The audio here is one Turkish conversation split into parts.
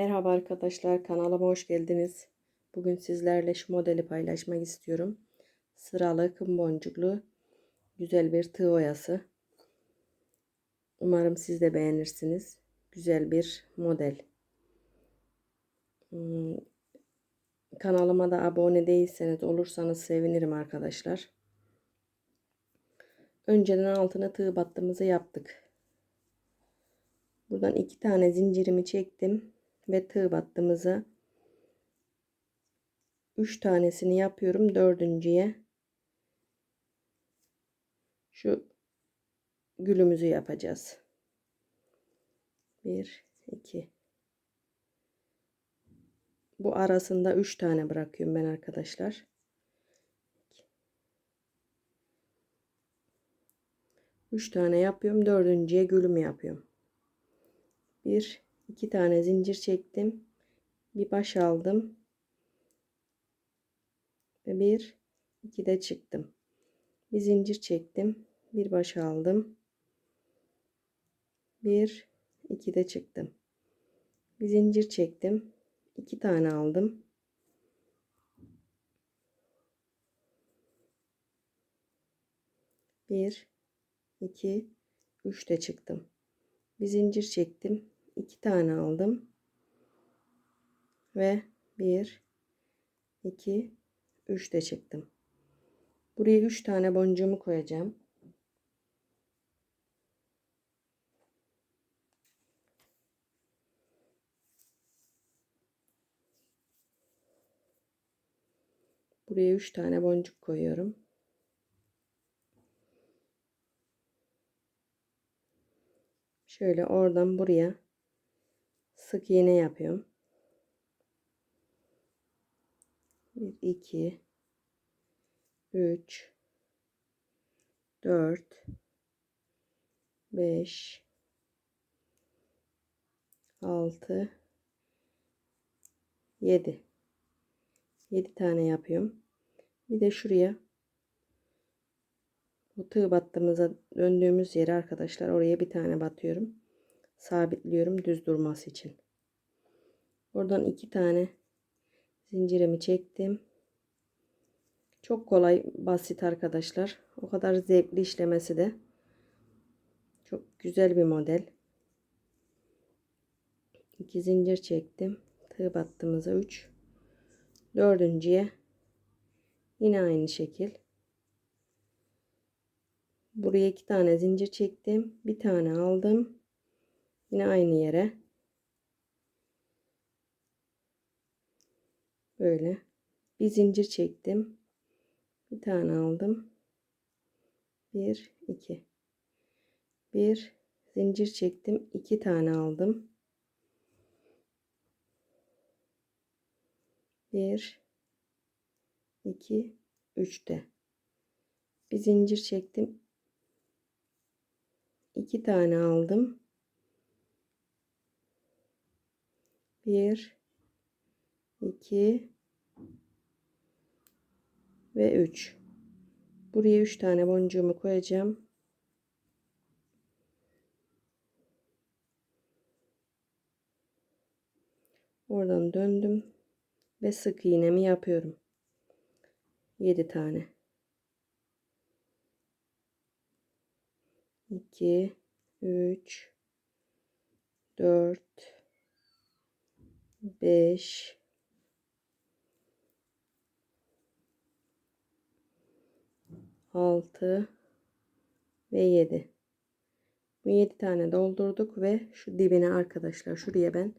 Merhaba arkadaşlar kanalıma hoş geldiniz. Bugün sizlerle şu modeli paylaşmak istiyorum. Sıralı kım boncuklu güzel bir tığ oyası. Umarım siz de beğenirsiniz. Güzel bir model. Hmm, Kanalıma da abone değilseniz olursanız sevinirim arkadaşlar. Önceden altına tığ battığımızı yaptık. Buradan iki tane zincirimi çektim ve tığ battığımızı 3 tanesini yapıyorum dördüncüye. Şu gülümüzü yapacağız. 1 2 bu arasında 3 tane bırakıyorum ben arkadaşlar. 3 tane yapıyorum dördüncüye gülüm yapıyorum. Bir iki tane zincir çektim. Bir baş aldım. Ve bir iki de çıktım. Bir zincir çektim. Bir baş aldım. Bir iki de çıktım. Bir zincir çektim. İki tane aldım. Bir iki üç de çıktım. Bir zincir çektim iki tane aldım. Ve bir iki üç de çıktım buraya üç tane boncuğumu koyacağım. Buraya üç tane boncuk koyuyorum. Şöyle oradan buraya sık iğne yapıyorum. 1 2 3 4 5 6 7 7 tane yapıyorum. Bir de şuraya bu tığ battığımıza döndüğümüz yere arkadaşlar oraya bir tane batıyorum. Sabitliyorum düz durması için. Oradan iki tane zincirimi çektim. Çok kolay basit arkadaşlar. O kadar zevkli işlemesi de. Çok güzel bir model. İki zincir çektim. Tığ battığımıza 3. Dördüncüye yine aynı şekil. Buraya iki tane zincir çektim. Bir tane aldım. Yine aynı yere. Böyle. Bir zincir çektim. Bir tane aldım. Bir, iki. Bir zincir çektim. iki tane aldım. Bir, iki, üç de. Bir zincir çektim. iki tane aldım. Bir, iki ve üç. Buraya üç tane boncuğumu koyacağım. Oradan döndüm ve sık iğnemi yapıyorum. 7 tane. 2 3 4 5 6 ve 7 bu 7 tane doldurduk ve şu dibine arkadaşlar şuraya ben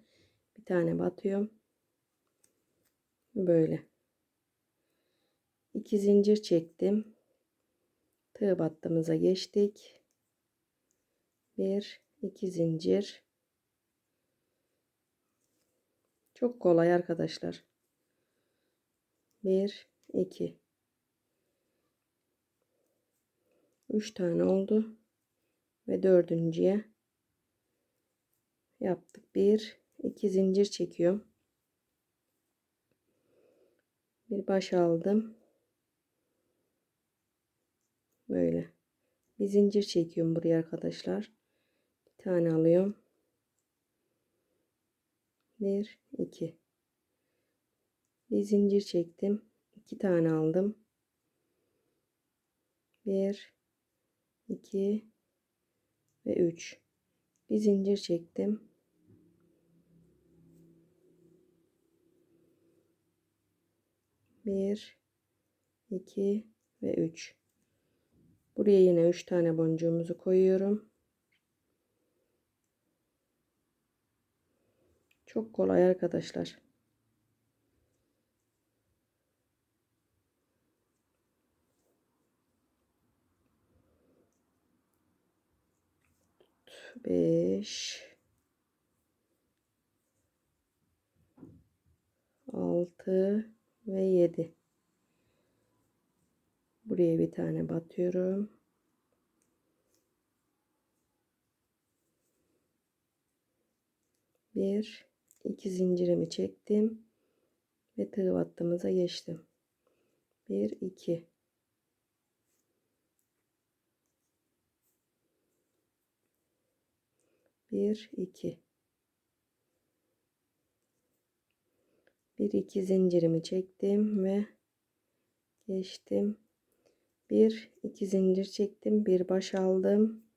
bir tane batıyorum. Böyle. 2 zincir çektim. Tığ battığımıza geçtik. 1 2 zincir çok kolay arkadaşlar. 1 2 3 tane oldu. Ve dördüncüye yaptık. 1 2 zincir çekiyorum bir baş aldım. Böyle. Bir zincir çekiyorum buraya arkadaşlar. Bir tane alıyorum 1 2 bir zincir çektim. 2 tane aldım. 1 2 ve 3 bir zincir çektim. Bir iki ve üç. Buraya yine üç tane boncuğumuzu koyuyorum çok kolay arkadaşlar. Beş. Altı ve yedi. Buraya bir tane batıyorum. Bir iki zincirimi çektim ve tığ battığımıza geçtim. Bir iki. Bir iki. Bir iki zincirimi çektim ve geçtim. Bir iki zincir çektim. Bir baş aldım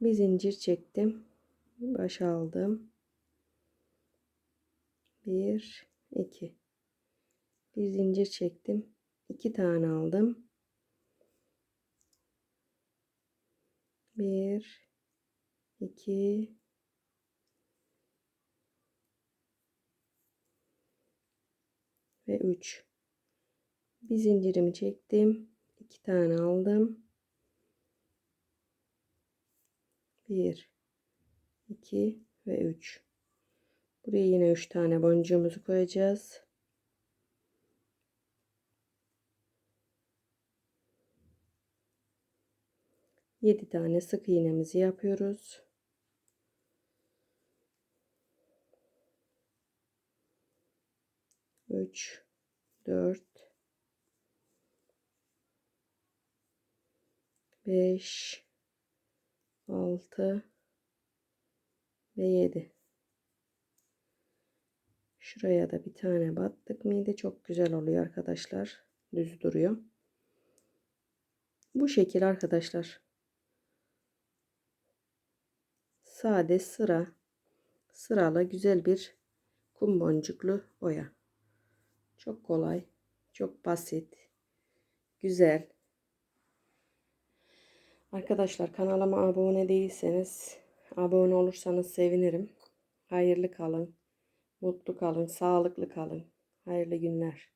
bir zincir çektim. Baş aldım. Bir iki. Bir zincir çektim. İki tane aldım. Bir iki. Ve 3 bir zincirimi çektim. İki tane aldım 1 2 ve 3 buraya yine 3 tane boncuğumuzu koyacağız Yedi tane sık iğnemizi yapıyoruz. Üç, dört, beş, altı ve yedi. Şuraya da bir tane battık mıydı çok güzel oluyor arkadaşlar. Düz duruyor. Bu şekil arkadaşlar. Sade sıra sıralı güzel bir kum boncuklu oya. Çok kolay, çok basit, güzel. Arkadaşlar kanalıma abone değilseniz abone olursanız sevinirim. Hayırlı kalın, mutlu kalın, sağlıklı kalın. Hayırlı günler.